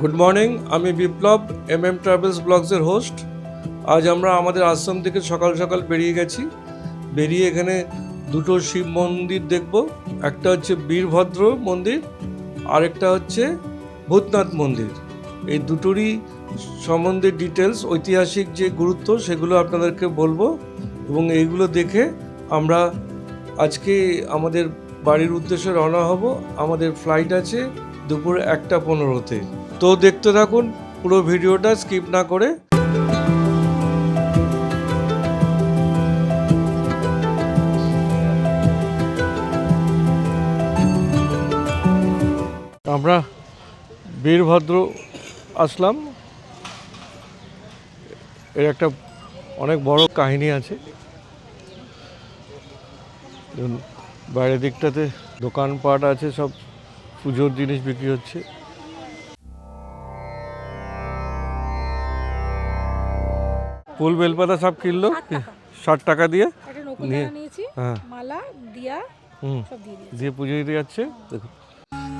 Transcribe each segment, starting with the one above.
Good morning আমি Biplab M M travels ব্লগসের host আজ আমরা আমাদের আশ্রম থেকে সকাল সকাল বেরিয়ে গেছি। বেরিয়ে এখানে দুটো শিব মন্দির দেখব। একটা হচ্ছে বীরভদ্র মন্দির, আরেকটা হচ্ছে ভূতনাথ মন্দির। এই দুটোরই সম্বন্ধে ডিটেলস ঐতিহাসিক যে গুরুত্ব, সেগুলো আপনাদেরকে বলব। এবং এইগুলো দেখে আমরা আজকে আমাদের বাড়ির উদ্দেশ্যে রওনা হব। আমাদের ফ্লাইট আছে দুপুর একটা পনেরোতে। তো দেখতে থাকুন, পুরো ভিডিওটা স্কিপ না করে। আমরা বীরভদ্র আসলাম। এর একটা অনেক বড় কাহিনী আছে। বাইরের দিকটাতে দোকানপাট আছে, সব পুজোর জিনিস বিক্রি হচ্ছে। ফুল বেলপাতা সব কিনলো? ষাট টাকা। দিয়ে? নিয়ে- হ্যাঁ। মালা দিয়া দিয়ে দিয়ে পুজো দিতে যাচ্ছে? দেখুন।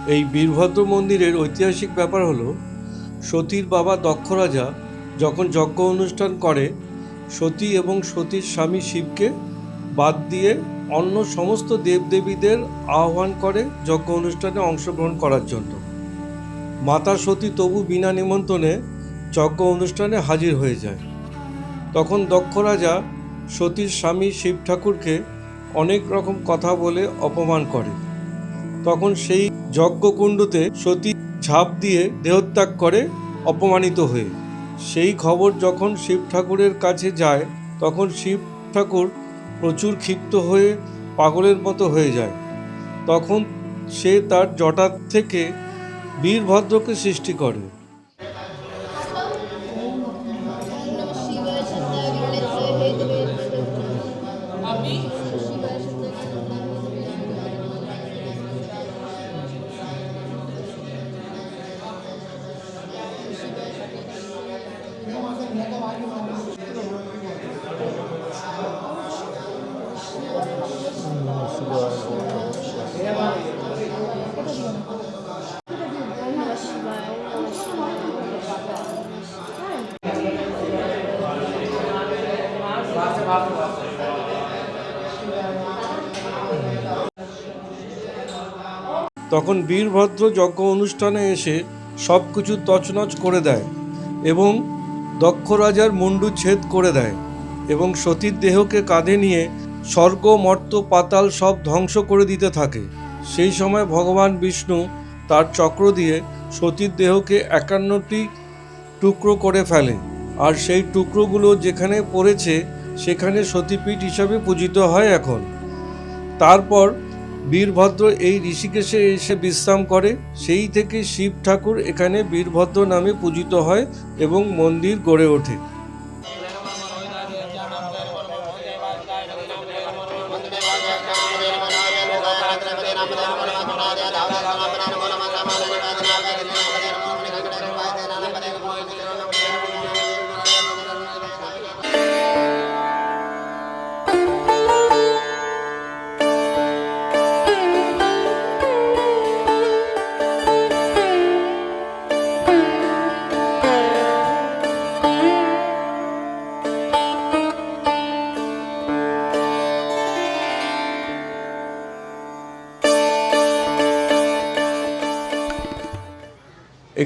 এই বীরভদ্র মন্দিরের ঐতিহাসিক ব্যাপার হলো সতীর বাবা দক্ষ রাজা যখন যজ্ঞ অনুষ্ঠান করে সতী এবং সতীর স্বামী শিবকে বাদ দিয়ে অন্য সমস্ত দেবদেবীদের আহ্বান করে যজ্ঞ অনুষ্ঠানে অংশগ্রহণ করার জন্য। মাতা সতী তবু বিনা নিমন্ত্রণে যজ্ঞ অনুষ্ঠানে হাজির হয়ে যায়। তখন দক্ষ রাজা সতীর স্বামী শিব ঠাকুরকে অনেক রকম কথা বলে অপমান করে। তখন সেই যজ্ঞকুণ্ডতে সতী ঝাঁপ দিয়ে দেহত্যাগ করে অপমানিত হয়ে। সেই খবর যখন শিব ঠাকুরের কাছে যায়, তখন শিব ঠাকুর প্রচুর ক্ষিপ্ত হয়ে পাগলের মতো হয়ে যায়। তখন সে তার জটার থেকে বীরভদ্রকে সৃষ্টি করে। তখন বীরভদ্র যজ্ঞ অনুষ্ঠানে এসে সব কিছু তছনছ করে দেয় এবং দক্ষ রাজার মুন্ডু ছেদ করে দেয় এবং সতীর দেহকে কাঁধে নিয়ে স্বর্গ, মর্ত, পাতাল সব ধ্বংস করে দিতে থাকে। সেই সময় ভগবান বিষ্ণু তার চক্র দিয়ে সতীর দেহকে একান্নটি টুকরো করে ফেলে। আর সেই টুকরোগুলো যেখানে পড়েছে, সেখানে সতীপীঠ হিসাবে পূজিত হয় এখন। তারপর বীরভদ্র এই ঋষিকেশে এসে বিশ্রাম করে, সেই থেকে শিব ঠাকুর এখানে বীরভদ্র নামে পূজিত হয় এবং মন্দির গড়ে ওঠে।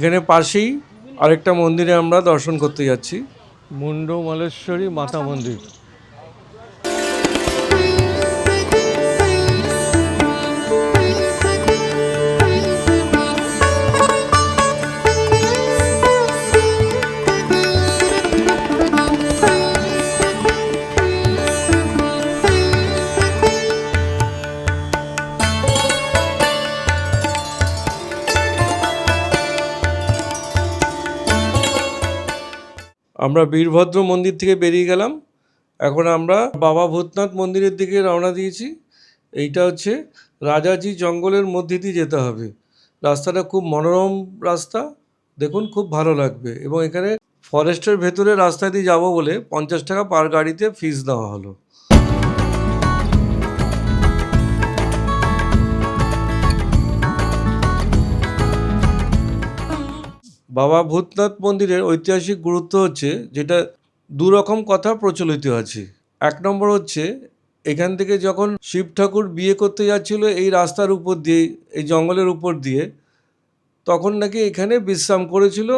এখানে পাশেই আরেকটা মন্দিরে আমরা দর্শন করতে যাচ্ছি। মুন্ড মালেশ্বরী মাতা মন্দির। আমরা বীরভদ্র মন্দির থেকে বেরিয়ে গেলাম। এখন আমরা বাবা ভূতনাথ মন্দিরের দিকে রওনা দিয়েছি। এইটা হচ্ছে রাজাজি জঙ্গলের মধ্যে দিয়ে যেতে হবে। রাস্তাটা খুব মনোরম রাস্তা। দেখুন, খুব ভালো লাগবে। এবং এখানে ফরেস্টের ভেতরে রাস্তা দিয়ে যাব বলে পঞ্চাশ টাকা পার গাড়িতে ফিস দেওয়া হলো। বাবা ভূতনাথ মন্দিরের ঐতিহাসিক গুরুত্ব হচ্ছে যেটা দু রকম কথা প্রচলিত আছে। এক নম্বর হচ্ছে, এখান থেকে যখন শিব ঠাকুর বিয়ে করতে যাচ্ছিল এই রাস্তার উপর দিয়ে, এই জঙ্গলের উপর দিয়ে, তখন নাকি এখানে বিশ্রাম করেছিল।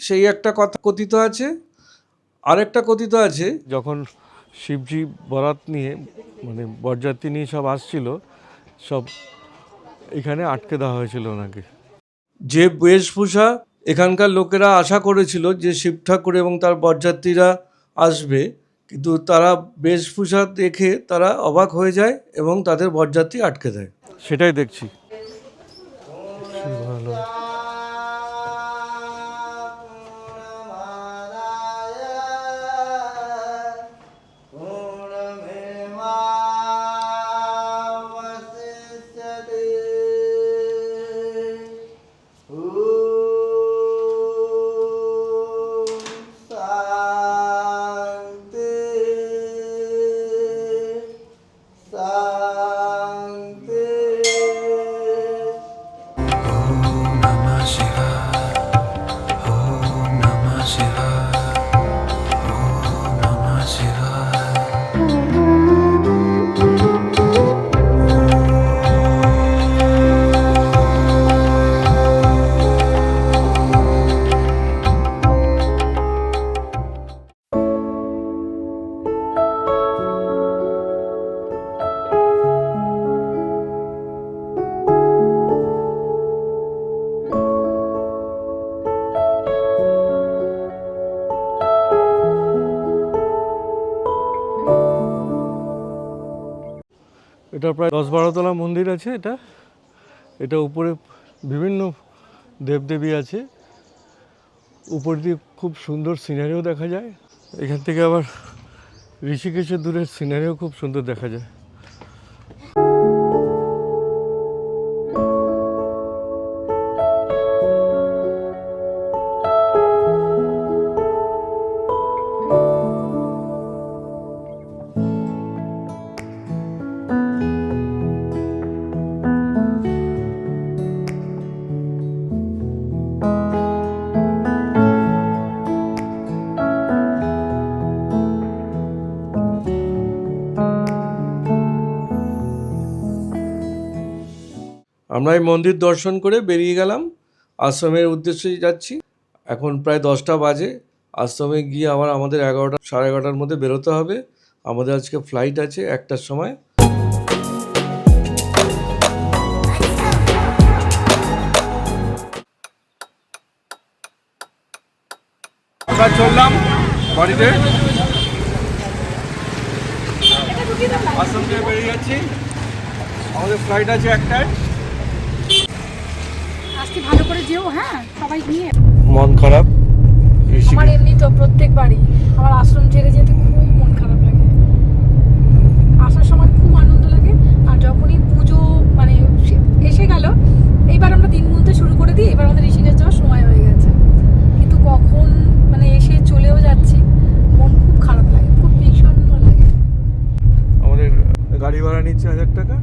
সেই একটা কথা কথিত আছে। আরেকটা কথিত আছে, যখন শিবজি বরাত নিয়ে মানে বরযাত্রী নিয়ে সব আসছিল, সব এখানে আটকে দেওয়া হয়েছিল ওনাকে। যে বেশভূষা এখানকার লোকেরা আশা করেছিল যে শিব ঠাকুর এবং তার বরযাত্রীরা আসবে কিন্তু তারা বেশভূষা দেখে তারা অবাক হয়ে যায় এবং তাদের বরযাত্রী আটকে দেয়। সেটাই দেখছি। ভালো। এটা প্রায় দশ বারোতলা মন্দির আছে এটা। এটা উপরে বিভিন্ন দেবদেবী আছে। উপর দিয়ে খুব সুন্দর সিনারিও দেখা যায়। এখান থেকে আবার ঋষিকেশের দূরের সিনারিও খুব সুন্দর দেখা যায়। আমরা এই মন্দির দর্শন করে বেরিয়ে গেলাম। আশ্রমের উদ্দেশ্যে যাচ্ছি। এখন প্রায় দশটা বাজে। আশ্রমে গিয়ে আবার আমাদের এগারোটা, সাড়ে এগারোটার মধ্যে বেরোতে হবে। আমাদের আজকে ফ্লাইট আছে একটার সময়। চললাম? বাড়িতে? থেকে বেরিয়ে যাচ্ছি। আমাদের ফ্লাইট আছে একটায়। আজকে ভালো করে যেও হ্যাঁ? সবাই নিয়ে মন খারাপ? আমার এমনি তো প্রত্যেকবারই। আমার আশ্রম ছেড়ে যেতে খুব মন খারাপ লাগে। আসার সময় খুব আনন্দ লাগে। আর যখনই পুজো মানে এসে গেল এইবার আমরা দিন গুনতে শুরু করে দিই এবার আমাদের ঋষিকেশ যাওয়ার সময় হয়ে গেছে। কিন্তু কখন মানে এসে চলেও যাচ্ছি মন খুব খারাপ লাগে খুব ভীষণ লাগে। আমাদের গাড়ি ভাড়া নিচ্ছে হাজার টাকা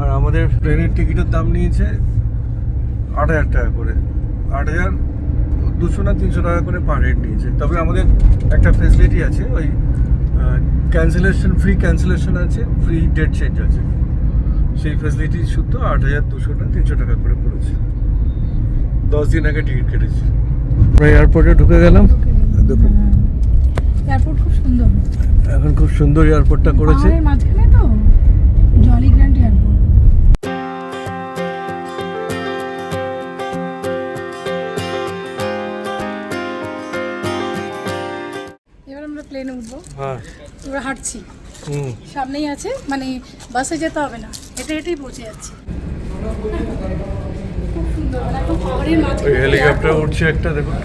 আর আমাদের ট্রেনের টিকিটের দাম নিয়েছে আট হাজার টাকা করে। আট হাজার দুশো না তিনশো টাকা করে পার হেড নিয়েছে। তবে আমাদের একটা ফেসিলিটি আছে ওই ক্যান্সেলেশন ফ্রি ক্যান্সেলেশন আছে ফ্রি ডেট চেঞ্জ আছে। সেই ফেসিলিটি শুদ্ধ আট হাজার দুশো না তিনশো টাকা করে পড়েছে। দশ দিন আগে টিকিট কেটেছি। আমরা এয়ারপোর্টে ঢুকে গেলাম। দেখুন। এয়ারপোর্ট খুব সুন্দর। এখন খুব সুন্দর এয়ারপোর্টটা করেছে। মাঝখানে তো। জলি আমরা হাঁটছি। সামনেই আছে মানে বাসে যেতে হবে না। হেঁটে হেঁটেই পৌঁছে যাচ্ছি। সুন্দর মানে হেলিকপ্টার উঠছে একটা দেখুন।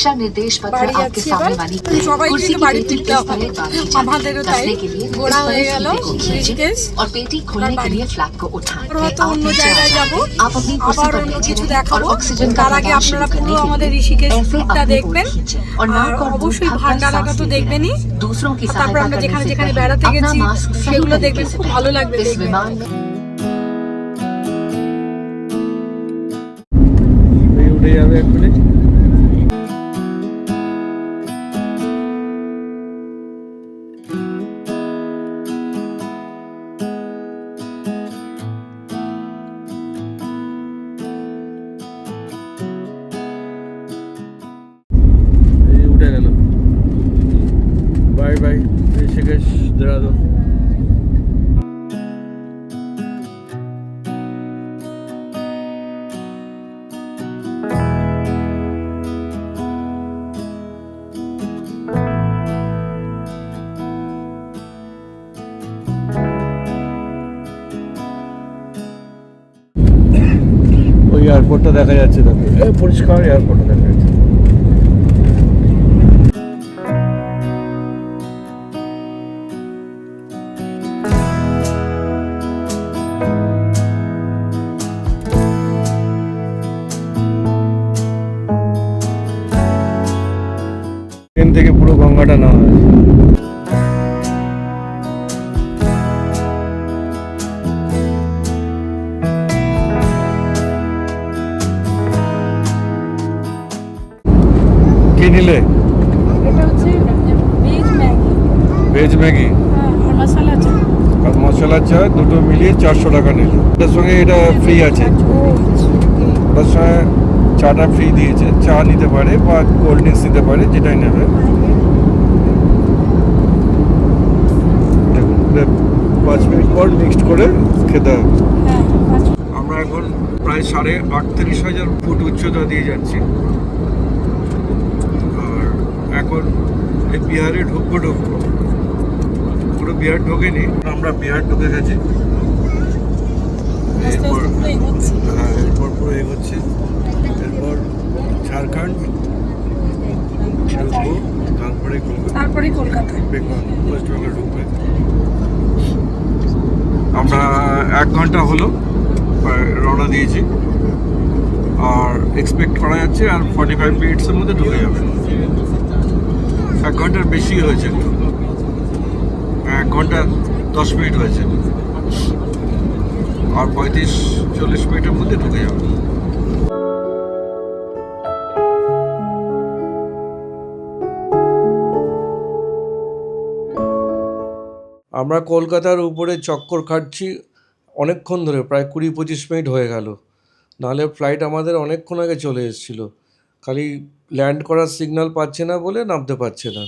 दिशा निर्देश पत्र বাড়ি आपके যাচ্ছি सामने এবার वाली সবাইকে कुर्सी কিন্তু की বাড়ি पेटी ফিরতে इस হবে तरह बांधी जाती है। আমাদেরও তাই कसने के लिए इस ঘোরা तरह হয়ে গেল फीते को खींचें ঋষিকেশ और पेटी खोलने के लिए फ्लैप को उठाएं আমরা হয়তো आप অন্য नीचे आ জায়গায় যাব जाएं। आप अपनी कुर्सी আবার पर অন্য बैठे কিছু रहें और দেখাবো ऑक्सीजन का তার আগে प्रवाह আপনারা शुरू পুরো करने के আমাদের लिए ঋষিকেশ ऐसे ট্যুরটা अपनी দেখবেন ओर खींचें और আর नाक और मुंह অবশ্যই ढककर ভান্ডারাকা सांस তো लेते দেখবেনই रहें। दूसरों की আর তারপর सहायता আমরা करने যেখানে से যেখানে पहले বেড়াতে अपना গেছি मास्क सही সেগুলো तरीके দেখবেন से খুব पहनें। ভালো লাগবে इस দেখবেন विमान में এই উঠে যাবে এক্ষুনি বাই বাই ঋষিকেশ দেরাদুন ওই এয়ারপোর্টটা দেখা যাচ্ছে এ, পরিষ্কার এয়ারপোর্টটা দেখা নিলে? এটা হচ্ছে ভেজ ম্যাগি। Veg Maggi? হ্যাঁ আর মশলা চা আর মশলা চা দুটো মিলিয়ে চারশো টাকা নিল। এটার সঙ্গে এটা ফ্রি আছে। ওটার সঙ্গে চাটা ফ্রি দিয়েছে। চা নিতে পারে বা কোল্ড ড্রিঙ্কস নিতে পারে যেটাই নেবে। পাঁচ মিনিট পর মিক্সড করে খেতে হবে। হ্যাঁ আমরা এখন প্রায় সাড়ে আটত্রিশ হাজার ফুট উচ্চতা দিয়ে যাচ্ছি। এই বিহারে ঢুকবো ঢুকবো। পুরো বিহার ঢোকেনি। আমরা বিহার ঢুকে গেছি। এরপর হ্যাঁ এরপর পুরো এগোচ্ছে। এরপর ঝাড়খণ্ড ঢুকবো তারপরে কলকাতা। তারপরে কলকাতায় বেঙ্গল ওয়েস্ট বেঙ্গল ঢুকবে। আমরা এক ঘণ্টা হলো রওনা দিয়েছি। আর এক্সপেক্ট করা যাচ্ছে আর ফর্টি ফাইভ মিনিটসের মধ্যে ঢুকে যাবে। এক ঘণ্টার বেশি হয়েছে। এক ঘণ্টা দশ মিনিট হয়েছে। আর পঁয়ত্রিশ, চল্লিশ মিনিটের মধ্যে ঢুকে যাবে। আমরা কলকাতার উপরে চক্কর খাটছি, অনেকক্ষণ ধরে, প্রায় কুড়ি পঁচিশ মিনিট হয়ে গেল। নাহলে ফ্লাইট আমাদের অনেকক্ষণ আগে চলে এসেছিল। খালি ল্যান্ড করার সিগন্যাল পাচ্ছে না বলে নামতে পারছে না।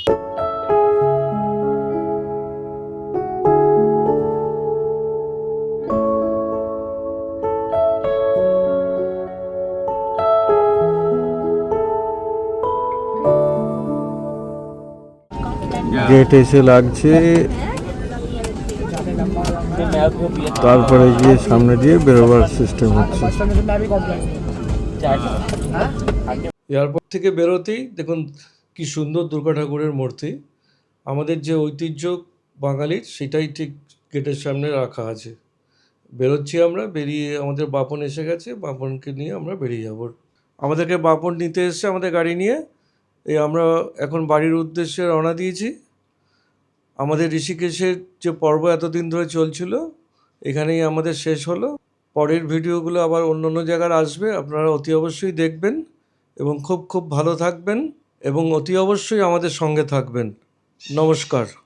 গেট এসে লাগছে। তারপরে গিয়ে সামনে দিয়ে বেরোবার সিস্টেম হচ্ছে। এয়ারপোর্ট থেকে বেরোতেই দেখুন কি সুন্দর দুর্গা ঠাকুরের মূর্তি। আমাদের যে ঐতিহ্য বাঙালির, সেটাই ঠিক গেটের সামনে রাখা আছে। বেরোচ্ছি আমরা, বেরিয়ে আমাদের বাপন এসে গেছে, বাপনকে নিয়ে আমরা বেরিয়ে যাব। আমাদেরকে বাপন নিতে এসছে আমাদের গাড়ি নিয়ে। এই আমরা এখন বাড়ির উদ্দেশ্যে রওনা দিয়েছি। আমাদের ঋষিকেশের যে পর্ব এতদিন ধরে চলছিল, এখানেই আমাদের শেষ হলো। পরের ভিডিওগুলো আবার অন্য অন্য জায়গার আসবে, আপনারা অতি অবশ্যই দেখবেন। এবং খুব খুব ভালো থাকবেন এবং অতি অবশ্যই আমাদের সঙ্গে থাকবেন। নমস্কার।